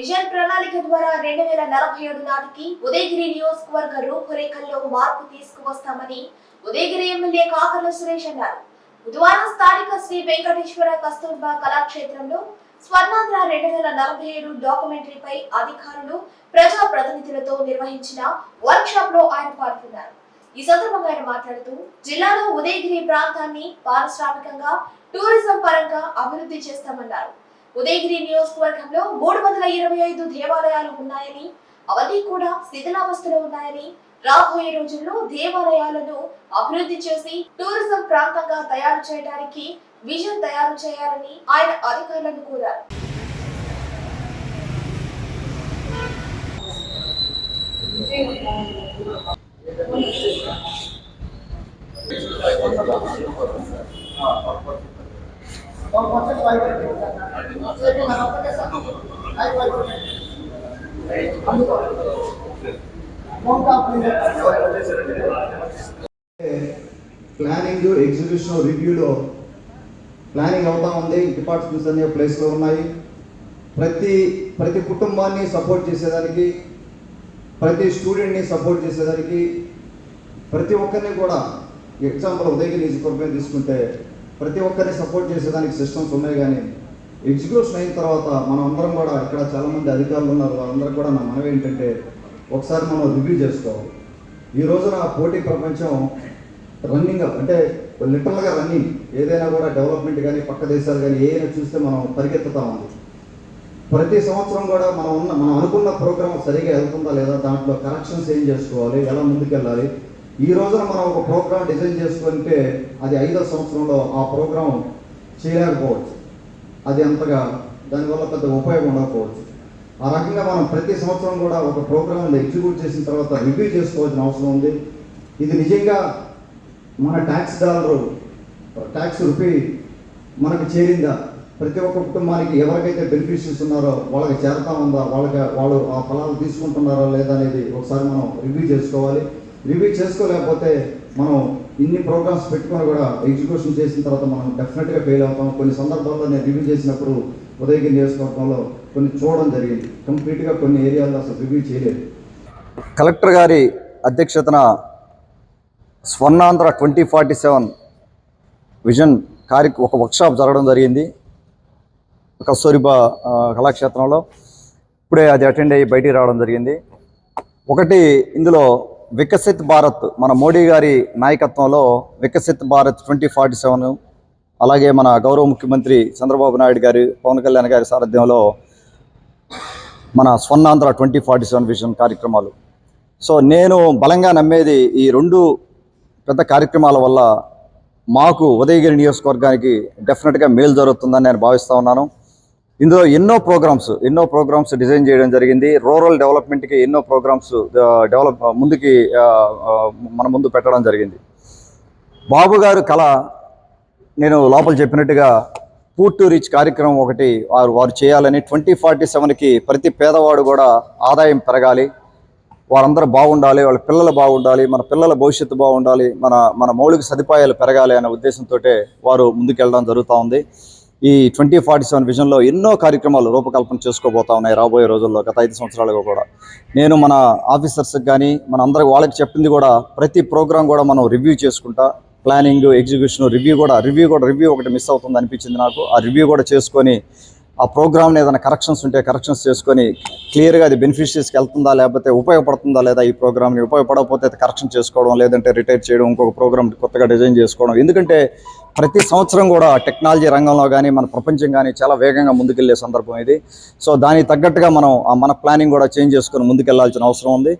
Vision ప్రణాళిక ద్వారా రెండు వేల నలభై ఏడు నాటికి ఉదయగిరి నియోజకవర్గ రూపురేఖల్లో మార్పు తీసుకువస్తామని ఉదయగిరి ఎమ్మెల్యే కాకర్ల సురేష్ అన్నారు. బుధవారం స్థానిక శ్రీ వెంకటేశ్వర కస్తూర్బా కళాక్షేత్రంలో స్వర్ణాంధ్ర రెండు వేల నలభై ఏడు డాక్యుమెంటరీపై అధికారులు ప్రజా ప్రతినిధులతో నిర్వహించిన వర్క్ షాప్లో ఆయన పాల్గొన్నారు. ఈ సందర్భంగా ఆయన మాట్లాడుతూ జిల్లాలో ఉదయగిరి ప్రాంతాన్ని పారిశ్రామికంగా టూరిజం పరంగా అభివృద్ధి చేస్తామన్నారు. ఉదయగిరి నియోజకవర్గంలో మూడు వందల ఇరవై ఐదు దేవాలయాలు ఉన్నాయని అవన్నీ కూడా శిథిలావస్థలో ఉన్నాయని రాబోయే రోజుల్లో దేవాలయాలను అభివృద్ధి చేసి టూరిజం ప్రాంతంగా తయారు చేయడానికి విజన్ తయారు చేయాలని ఆయన అధికారులను కోరారు. ప్లానింగ్ ఎగ్జిక్యూషన్ రివ్యూలో ప్లానింగ్ అవుతా ఉంది. డిపార్ట్మెంట్స్ అనే ప్లేస్లో ఉన్నాయి. ప్రతి ప్రతి కుటుంబాన్ని సపోర్ట్ చేసేదానికి ప్రతి స్టూడెంట్ని సపోర్ట్ చేసేదానికి ప్రతి ఒక్కరిని కూడా ఎగ్జాంపుల్ ఉదయగిరి నియోజకవర్గం తీసుకుంటే ప్రతి ఒక్కరిని సపోర్ట్ చేసేదానికి సిస్టమ్స్ ఉన్నాయి కానీ ఎగ్జిక్యూషన్ అయిన తర్వాత మనం అందరం కూడా ఇక్కడ చాలామంది అధికారులు ఉన్నారు. వాళ్ళందరూ కూడా నా మనవి ఏంటంటే ఒకసారి మనం రివ్యూ చేసుకోవాలి. ఈ రోజున పోటీ ప్రపంచం రన్నింగ్ అంటే లిటరల్గా రన్నింగ్ ఏదైనా కూడా డెవలప్మెంట్ కానీ పక్క దేశాలు కానీ ఏదైనా చూస్తే మనం పరిగెత్తుతా ఉంది ప్రతి సంవత్సరం కూడా మనం ఉన్న మనం అనుకున్న ప్రోగ్రామ్ సరిగా వెళ్తుందా లేదా దాంట్లో కరెక్షన్స్ ఏం చేసుకోవాలి ఎలా ముందుకెళ్ళాలి ఈ రోజున మనం ఒక ప్రోగ్రామ్ డిజైన్ చేసుకుంటే అది ఐదో సంవత్సరంలో ఆ ప్రోగ్రామ్ చేయలేకపోవచ్చు. అది అంతగా దానివల్ల పెద్ద ఉపయోగం ఉండకపోవచ్చు. ఆ రకంగా మనం ప్రతి సంవత్సరం కూడా ఒక ప్రోగ్రామ్ని ఎగ్జిక్యూట్ చేసిన తర్వాత రివ్యూ చేసుకోవాల్సిన అవసరం ఉంది. ఇది నిజంగా మన ట్యాక్స్ డాలరు ట్యాక్స్ రూపీ మనకు చేరిందా? ప్రతి ఒక్క కుటుంబానికి ఎవరికైతే బెనిఫిషియర్స్ ఉన్నారో వాళ్ళకి చేరతా ఉందా? వాళ్ళకి వాళ్ళు ఆ ఫలాలు తీసుకుంటున్నారా లేదా అనేది ఒకసారి మనం రివ్యూ చేసుకోవాలి. రివ్యూ చేసుకోలేకపోతే మనం ఇన్ని ప్రోగ్రామ్స్ పెట్టుకొని కూడా ఎగ్జిక్యూషన్ చేసిన తర్వాత మనం డెఫినెట్గా ఫెయిల్ అవుతాం. కొన్ని సందర్భాల్లో నేను రివ్యూ చేసినప్పుడు ఉదయగిరి నియోజకవర్గంలో కొన్ని చూడడం జరిగింది. కంప్లీట్గా కొన్ని ఏరియాల్లో అసలు రివ్యూ చేయలేదు. కలెక్టర్ గారి అధ్యక్షతన Swarnandhra twenty forty seven vision కార్య ఒక వర్క్షాప్ జరగడం జరిగింది. కస్తూరిబా కళాక్షేత్రంలో. ఇప్పుడే అది అటెండ్ అయ్యి బయటికి రావడం జరిగింది. ఒకటి ఇందులో వికసిత్ భారత్ మన మోడీ గారి నాయకత్వంలో Viksit Bharat twenty forty seven అలాగే మన గౌరవ ముఖ్యమంత్రి చంద్రబాబు నాయుడు గారి పవన్ కళ్యాణ్ గారి సారథ్యంలో మన Swarnandhra twenty forty seven vision కార్యక్రమాలు. సో నేను బలంగా నమ్మేది ఈ రెండు పెద్ద కార్యక్రమాల వల్ల మాకు ఉదయగిరి నియోజకవర్గానికి డెఫినెట్గా మేలు జరుగుతుందని నేను భావిస్తూ ఉన్నాను. ఇందులో ఎన్నో ప్రోగ్రామ్స్ ఎన్నో ప్రోగ్రామ్స్ డిజైన్ చేయడం జరిగింది. రూరల్ డెవలప్మెంట్కి ఎన్నో ప్రోగ్రామ్స్ డెవలప్ ముందుకి మన ముందు పెట్టడం జరిగింది. బాబు గారు కళ నేను లోపల చెప్పినట్టుగా పూర్ టు రీచ్ కార్యక్రమం ఒకటి వారు వారు చేయాలని ట్వంటీ ఫార్టీ సెవెన్కి ప్రతి పేదవాడు కూడా ఆదాయం పెరగాలి. వారందరూ బాగుండాలి వాళ్ళ పిల్లలు బాగుండాలి మన పిల్లల భవిష్యత్తు బాగుండాలి మన మన మౌలిక సదుపాయాలు పెరగాలి అనే ఉద్దేశంతో వారు ముందుకెళ్ళడం జరుగుతూ ఉంది. ఈ ట్వంటీ ఫార్టీ సెవెన్ విజన్లో ఎన్నో కార్యక్రమాలు రూపకల్పన చేసుకోబోతా ఉన్నాయి రాబోయే రోజుల్లో గత ఐదు సంవత్సరాలుగా కూడా. నేను మన ఆఫీసర్స్కి కానీ మన అందరికి వాళ్ళకి చెప్పింది కూడా ప్రతి ప్రోగ్రామ్ కూడా మనం రివ్యూ చేసుకుంటా. ప్లానింగ్ ఎగ్జిక్యూషన్ రివ్యూ కూడా రివ్యూ కూడా రివ్యూ ఒకటి మిస్ అవుతుంది అనిపించింది నాకు. ఆ రివ్యూ కూడా చేసుకొని ఆ ప్రోగ్రామ్ని ఏదైనా కరెక్షన్స్ ఉంటే కరెక్షన్స్ చేసుకొని క్లియర్గా అది బెనిఫిషియర్స్కి వెళ్తుందా లేకపోతే ఉపయోగపడుతుందా లేదా ఈ ప్రోగ్రామ్ని ఉపయోగపడకపోతే కరెక్షన్ చేసుకోవడం లేదంటే రిటైర్ చేయడం ఇంకొక ప్రోగ్రామ్ కొత్తగా డిజైన్ చేసుకోవడం. ఎందుకంటే ప్రతి సంవత్సరం కూడా టెక్నాలజీ రంగంలో కానీ మన ప్రపంచం కానీ చాలా వేగంగా ముందుకెళ్ళే సందర్భం ఇది. సో దానికి తగ్గట్టుగా మనం ఆ మన ప్లానింగ్ కూడా చేంజ్ చేసుకొని ముందుకెళ్ళాల్సిన అవసరం ఉంది.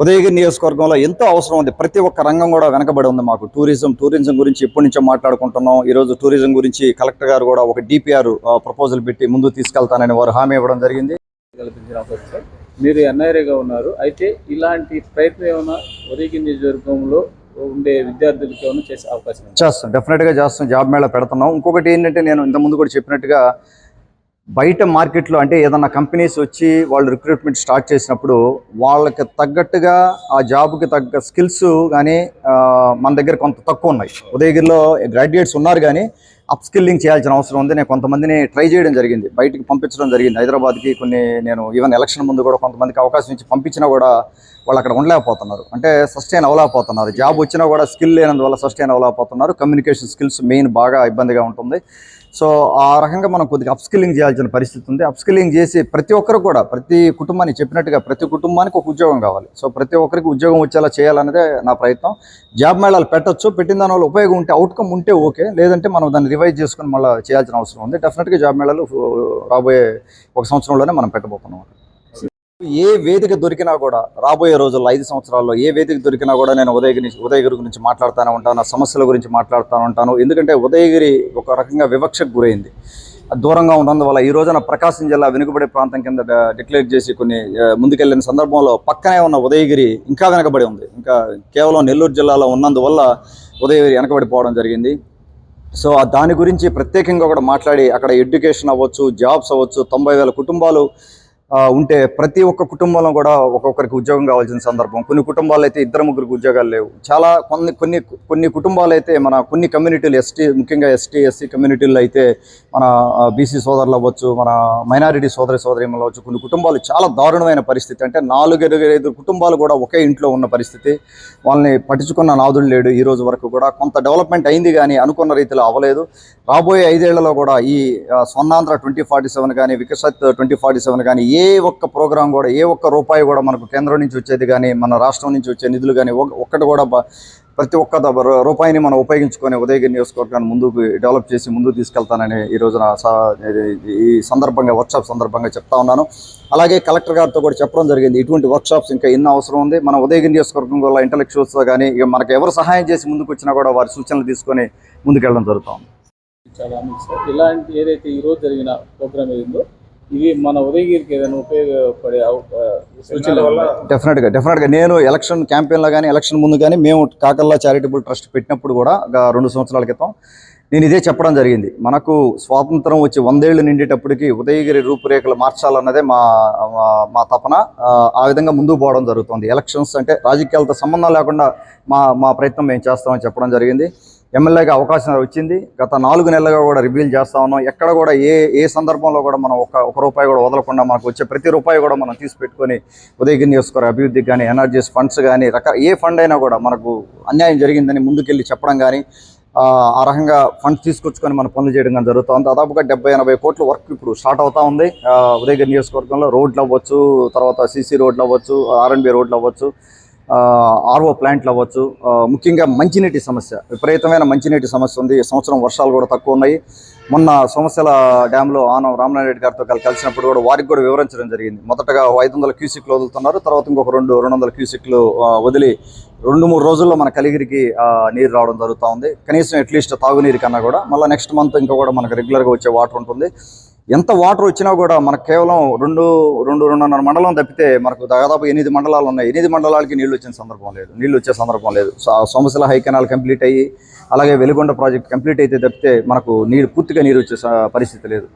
ఉదయగిరి నియోజకవర్గంలో ఎంతో అవసరం ఉంది. ప్రతి ఒక్క రంగం కూడా వెనకబడి ఉంది మాకు. టూరిజం టూరిజం గురించి ఎప్పటి నుంచో మాట్లాడుకుంటున్నాం. ఈరోజు టూరిజం గురించి కలెక్టర్ గారు కూడా ఒక డిపిఆర్ ప్రపోజల్ పెట్టి ముందు తీసుకెళ్తానని వారు హామీ ఇవ్వడం జరిగింది. మీరు ఎన్ఐఏగా ఉన్నారు. అయితే ఇలాంటి ప్రయత్నం ఏమైనా ఉదయగిరి నియోజకవర్గంలో ఉండే విద్యార్థులకి ఏమైనా చేసే అవకాశం? చేస్తాం. డెఫినెట్గా చేస్తాం. జాబ్ మేళ పెడుతున్నాం. ఇంకొకటి ఏంటంటే నేను ఇంతకుముందు కూడా చెప్పినట్టుగా బయట మార్కెట్లో అంటే ఏదన్నా కంపెనీస్ వచ్చి వాళ్ళు రిక్రూట్మెంట్ స్టార్ట్ చేసినప్పుడు వాళ్ళకి తగ్గట్టుగా ఆ జాబ్కి తగ్గ స్కిల్స్ కానీ మన దగ్గర కొంత తక్కువ ఉన్నాయి. ఉదయగిరిలో గ్రాడ్యుయేట్స్ ఉన్నారు కానీ అప్ స్కిల్లింగ్ చేయాల్సిన అవసరం ఉంది. నేను కొంతమందిని ట్రై చేయడం జరిగింది. బయటికి పంపించడం జరిగింది. హైదరాబాద్కి కొన్ని నేను ఈవెన్ ఎలక్షన్ ముందు కూడా కొంతమందికి అవకాశం ఇచ్చి పంపించినా కూడా వాళ్ళు అక్కడ ఉండలేకపోతున్నారు. అంటే సస్టైన్ అవ్వలేకపోతున్నారు. జాబ్ వచ్చినా కూడా స్కిల్ లేనందువల్ల సస్టైన్ అవ్వలేకపోతున్నారు. కమ్యూనికేషన్ స్కిల్స్ మెయిన్ బాగా ఇబ్బందిగా ఉంటుంది. సో ఆ రకంగా మనం కొద్దిగా అప్స్కిల్లింగ్ చేయాల్సిన పరిస్థితి ఉంది. అప్స్కిల్లింగ్ చేసి ప్రతి ఒక్కరు కూడా ప్రతి కుటుంబానికి చెప్పినట్టుగా ప్రతి కుటుంబానికి ఒక ఉద్యోగం కావాలి. సో ప్రతి ఒక్కరికి ఉద్యోగం వచ్చేలా చేయాలనేదే నా ప్రయత్నం. జాబ్ మేళాలు పెట్టొచ్చు పెట్టిన దాని వల్ల ఉపయోగం ఉంటే అవుట్కమ్ ఉంటే ఓకే. లేదంటే మనం దాన్ని రివైజ్ చేసుకుని మళ్ళీ చేయాల్సిన అవసరం ఉంది. డెఫినెట్గా జాబ్ మేళాలు రాబోయే ఒక సంవత్సరంలోనే మనం పెట్టబోతున్నాం. ఏ వేదిక దొరికినా కూడా రాబోయే రోజుల్లో ఐదు సంవత్సరాల్లో ఏ వేదిక దొరికినా కూడా నేను ఉదయగిరి ఉదయగిరి గురించి మాట్లాడుతూనే ఉంటాను సమస్యల గురించి మాట్లాడుతూనే ఉంటాను. ఎందుకంటే ఉదయగిరి ఒక రకంగా వివక్షకు గురైంది. అది దూరంగా ఉన్నందువల్ల ఈ రోజున ప్రకాశం జిల్లా వెనుకబడే ప్రాంతం కింద డిక్లేర్ చేసి కొన్ని ముందుకెళ్ళిన ముందుకెళ్ళిన సందర్భంలో పక్కనే ఉన్న ఉదయగిరి ఇంకా వెనకబడి ఉంది. ఇంకా కేవలం నెల్లూరు జిల్లాలో ఉన్నందువల్ల ఉదయగిరి వెనకబడిపోవడం జరిగింది. సో దాని గురించి ప్రత్యేకంగా కూడా మాట్లాడి అక్కడ ఎడ్యుకేషన్ అవ్వచ్చు జాబ్స్ అవ్వచ్చు తొంభై వేల కుటుంబాలు ఉంటే ప్రతి ఒక్క కుటుంబంలో కూడా ఒక్కొక్కరికి ఉద్యోగం కావాల్సిన సందర్భం. కొన్ని కుటుంబాలు అయితే ఇద్దరు ముగ్గురికి ఉద్యోగాలు లేవు. చాలా కొన్ని కొన్ని కొన్ని కుటుంబాలు అయితే మన కొన్ని కమ్యూనిటీలు ఎస్టీ ముఖ్యంగా ఎస్టీ ఎస్సీ కమ్యూనిటీల్లో అయితే మన బీసీ సోదరులు అవ్వచ్చు మన మైనారిటీ సోదరి సోదరిమలు అవ్వచ్చు కొన్ని కుటుంబాలు చాలా దారుణమైన పరిస్థితి. అంటే నాలుగు ఐదు కుటుంబాలు కూడా ఒకే ఇంట్లో ఉన్న పరిస్థితి. వాళ్ళని పట్టించుకున్న నాదుడు లేడు ఈ రోజు వరకు కూడా. కొంత డెవలప్మెంట్ అయింది కానీ అనుకున్న రీతిలో అవ్వలేదు. రాబోయే ఐదేళ్ళలో కూడా ఈ స్వర్ణాంధ్ర ట్వంటీ ఫార్టీ సెవెన్ కానీ వికసత్ ట్వంటీ ఫార్టీ సెవెన్ కానీ ఏ ఏ ఒక్క ప్రోగ్రాం కూడా ఏ ఒక్క రూపాయి కూడా మనకు కేంద్రం నుంచి వచ్చేది కానీ మన రాష్ట్రం నుంచి వచ్చే నిధులు కానీ ఒక్కటి కూడా ప్రతి ఒక్క రూపాయిని మనం ఉపయోగించుకొని ఉదయగిరి నియోజకవర్గాన్ని ముందుకు డెవలప్ చేసి ముందుకు తీసుకెళ్తానని ఈ రోజున ఈ సందర్భంగా వర్క్షాప్ సందర్భంగా చెప్తా ఉన్నాను. అలాగే కలెక్టర్ గారితో కూడా చెప్పడం జరిగింది ఇటువంటి వర్క్షాప్స్ ఇంకా ఎన్నో అవసరం ఉంది. మన ఉదయగిరి నియోజకవర్గం వల్ల ఇంటలెక్చువల్స్ కానీ ఇక మనకు ఎవరు సహాయం చేసి ముందుకు వచ్చినా కూడా వారి సూచనలు తీసుకొని ముందుకెళ్ళడం జరుగుతుంది చాలా ఇలాంటి ఏదైతే ఈరోజు జరిగిన ప్రోగ్రామ్ ఏదో ఇది మన ఉదయగిరికి ఏదైనా ఉపయోగపడే సూచనలు? డెఫినెట్గా డెఫినెట్గా నేను ఎలక్షన్ క్యాంపెయిన్లో కానీ ఎలక్షన్ ముందు కానీ మేము కాకల్లా చారిటబుల్ ట్రస్ట్ పెట్టినప్పుడు కూడా రెండు సంవత్సరాల క్రితం నేను ఇదే చెప్పడం జరిగింది. మనకు స్వాతంత్రం వచ్చి వందేళ్ళు నిండేటప్పటికి ఉదయగిరి రూపురేఖలు మార్చాలన్నదే మా మా- తపన. ఆ, ఆ విధంగా ముందుకు పోవడం జరుగుతుంది. ఎలక్షన్స్ అంటే రాజకీయాలతో సంబంధం లేకుండా మా మా ప్రయత్నం మేము చేస్తామని చెప్పడం జరిగింది. ఎమ్మెల్యేగా అవకాశం వచ్చింది. గత నాలుగు నెలలుగా కూడా రివీల్ చేస్తా ఉన్నాం. ఎక్కడ కూడా ఏ ఏ సందర్భంలో కూడా మనం ఒక ఒక రూపాయి కూడా వదలకుండా మనకు వచ్చే ప్రతి రూపాయి కూడా మనం తీసిపెట్టుకొని ఉదయగిరి నియోజకవర్గ అభివృద్ధికి కానీ ఎనర్జీస్ ఫండ్స్ కానీ రక ఏ ఫండ్ అయినా కూడా మనకు అన్యాయం జరిగిందని ముందుకెళ్ళి చెప్పడం కానీ ఆ రకంగా ఫండ్స్ తీసుకొచ్చుకొని మన పనులు చేయడం కానీ జరుగుతుంది దాదాపుగా డెబ్బై ఎనభై కోట్ల వర్క్ ఇప్పుడు స్టార్ట్ అవుతా ఉంది. ఉదయగిరి నియోజకవర్గంలో రోడ్లు అవ్వచ్చు తర్వాత సీసీ రోడ్లు అవ్వచ్చు ఆర్ఎన్బి రోడ్లు అవ్వచ్చు. ఆర్ఓ ప్లాంట్లు అవ్వచ్చు. ముఖ్యంగా మంచినీటి సమస్య. విపరీతమైన మంచినీటి సమస్య ఉంది. సంవత్సరం వర్షాలు కూడా తక్కువ ఉన్నాయి. మొన్న సమస్యల డ్యాంలో ఆనం రామనారాయణ రెడ్డి గారితో కలిసినప్పుడు కూడా వారికి కూడా వివరించడం జరిగింది. మొదటగా ఐదు వందల క్యూసిక్లు వదులుతున్నారు. తర్వాత ఇంకొక రెండు రెండు వందల క్యూసిక్లు వదిలి రెండు మూడు రోజుల్లో మన కలిగిరికి నీరు రావడం జరుగుతూ ఉంది. కనీసం అట్లీస్ట్ తాగునీరు కన్నా కూడా. మళ్ళీ నెక్స్ట్ మంత్ ఇంకా కూడా మనకు రెగ్యులర్గా వచ్చే వాటర్ ఉంటుంది. ఎంత వాటర్ వచ్చినా కూడా మనకు కేవలం రెండు రెండు రెండున్నర మండలం తప్పితే మనకు దాదాపు ఎనిమిది మండలాలు ఉన్నాయి. ఎనిమిది మండలాలకి నీళ్ళు వచ్చిన సందర్భం లేదు. నీళ్ళు వచ్చే సందర్భం లేదు. సోమశిల హై కెనాల్ కంప్లీట్ అయ్యి అలాగే వెలుగొండ ప్రాజెక్ట్ కంప్లీట్ అయితే తప్పితే మనకు నీరు పూర్తిగా నీరు వచ్చే పరిస్థితి లేదు.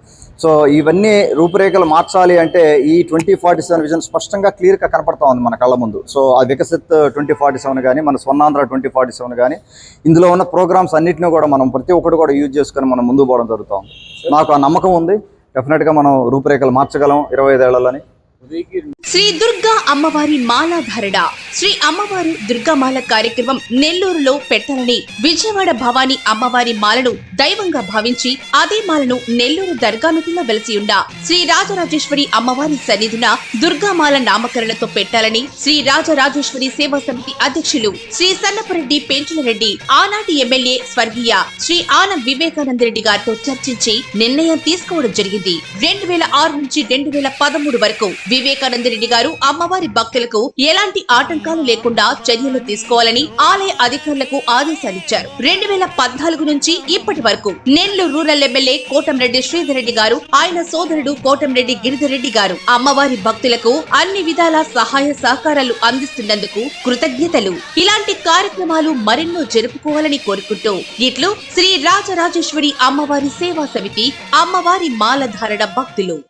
సో ఇవన్నీ రూపురేఖలు మార్చాలి అంటే ఈ ట్వంటీ ఫార్టీ సెవెన్ విజన్ స్పష్టంగా క్లియర్గా కనపడతా ఉంది మన కళ్ళ ముందు. సో ఆ వికసిత్ ట్వంటీ ఫార్టీ సెవెన్ కానీ మన స్వర్ణాంధ్ర ట్వంటీ ఫార్టీ సెవెన్ కానీ ఇందులో ఉన్న ప్రోగ్రామ్స్ అన్నింటినీ కూడా మనం ప్రతి ఒక్కటి కూడా యూజ్ చేసుకొని మనం ముందుకు పోవడం జరుగుతూ ఉంది. నాకు ఆ నమ్మకం ఉంది. డెఫినెట్గా మనం రూపురేఖలు మార్చగలం ఇరవై ఐదేళ్ళని శ్రీ దుర్గా అమ్మవారి మాలాధారణ శ్రీ అమ్మవారు దుర్గామాల కార్యక్రమం నెల్లూరులో పెట్టాలని విజయవాడ భవానీ అమ్మవారి మాలను దైవంగా భావించి అదే మాలను నెల్లూరు దర్గామిటిలో వెలసి ఉన్న శ్రీ రాజరాజేశ్వరి అమ్మవారి సన్నిధిన దుర్గామాల నామకరణతో పెట్టాలని శ్రీ రాజరాజేశ్వరి సేవా సమితి అధ్యక్షులు శ్రీ సన్నపరెడ్డి పెంచులరెడ్డి ఆనాటి ఎమ్మెల్యే స్వర్గీయ శ్రీ ఆన వివేకానంద రెడ్డి గారితో చర్చించి నిర్ణయం తీసుకోవడం జరిగింది. రెండు వేల ఆరు నుంచి రెండు వేల పదమూడు వరకు వివేకానంద రెడ్డి గారు అమ్మవారి భక్తులకు ఎలాంటి ఆటంకాలు లేకుండా చర్యలు తీసుకోవాలని ఆలయ అధికారులకు ఆదేశాలిచ్చారు. రెండు వేల పద్నాలుగు నుంచి ఇప్పటి వరకు నెల్లూరు రూరల్ ఎమ్మెల్యే కోటంరెడ్డి శ్రీధర్ రెడ్డి గారు ఆయన సోదరుడు కోటంరెడ్డి గిరిధర్ రెడ్డి గారు అమ్మవారి భక్తులకు అన్ని విధాల సహాయ సహకారాలు అందిస్తున్నందుకు కృతజ్ఞతలు. ఇలాంటి కార్యక్రమాలు మరెన్నో జరుపుకోవాలని కోరుకుంటూ ఇట్లు శ్రీ రాజరాజేశ్వరి అమ్మవారి సేవా సమితి అమ్మవారి మాలధారణ భక్తులు.